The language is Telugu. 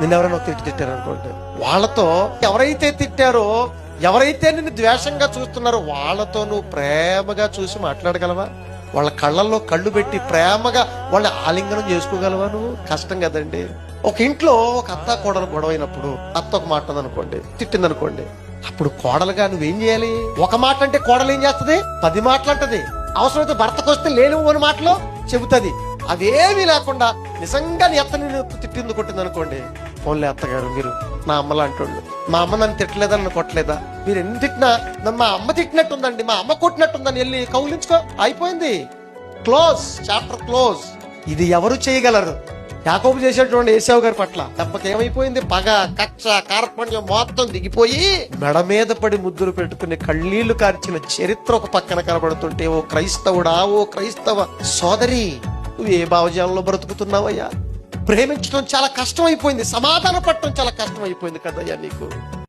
నిన్నెవరైనా తిట్టి తిట్టారు అనుకోండి వాళ్ళతో ఎవరైతే తిట్టారో ఎవరైతే నిన్ను ద్వేషంగా చూస్తున్నారో వాళ్ళతో నువ్వు ప్రేమగా చూసి మాట్లాడగలవా? వాళ్ళ కళ్ళల్లో కళ్ళు పెట్టి ప్రేమగా వాళ్ళ ఆలింగనం చేసుకోగలవా నువ్వు? కష్టం కదండి. ఒక ఇంట్లో ఒక అత్త కోడలు గొడవైనప్పుడు అత్త ఒక మాట అనుకోండి తిట్టింది అనుకోండి అప్పుడు కోడలుగా నువ్వేం చేయాలి? ఒక మాట అంటే కోడలు ఏం చేస్తుంది? పది మాటలు అంటది. అవసరమైతే భర్తకు వస్తే లేని మాటలు చెబుతుంది. అదేమీ లేకుండా నిజంగా నీ నేను తిట్టింది కొట్టింది అనుకోండి ఫోన్లే అత్తగారు మీరు మా అమ్మలా అంటుండు మా అమ్మ నన్ను తిట్టలేదా నన్ను కొట్టలేదా? మీరు ఎన్ని తిట్టినా మా అమ్మ తిట్టినట్టుందండి మా అమ్మ కొట్టినట్టుందని వెళ్ళి కౌలించుకో అయిపోయింది. Close chapter close. ఇది ఎవరు చేయగలరు? యాకోబు చేసేటువంటి ఏసావు గారి పట్ల. దెబ్బకి ఏమైపోయింది? పగ కచ్చ కార్పణ్యం మొత్తం దిగిపోయి మెడ మీద పడి ముద్దులు పెట్టుకుని కళ్ళీళ్ళు కార్చిన చరిత్ర ఒక పక్కన కనబడుతుంటే ఓ క్రైస్తవుడా ఓ క్రైస్తవ సోదరి. నువ్వు ఏ భావజాలంలో బ్రతుకుతున్నావయ్యా? ప్రేమించడం చాలా కష్టం అయిపోయింది సమాధాన పట్టడం చాలా కష్టం అయిపోయింది కదయ్యా నీకు.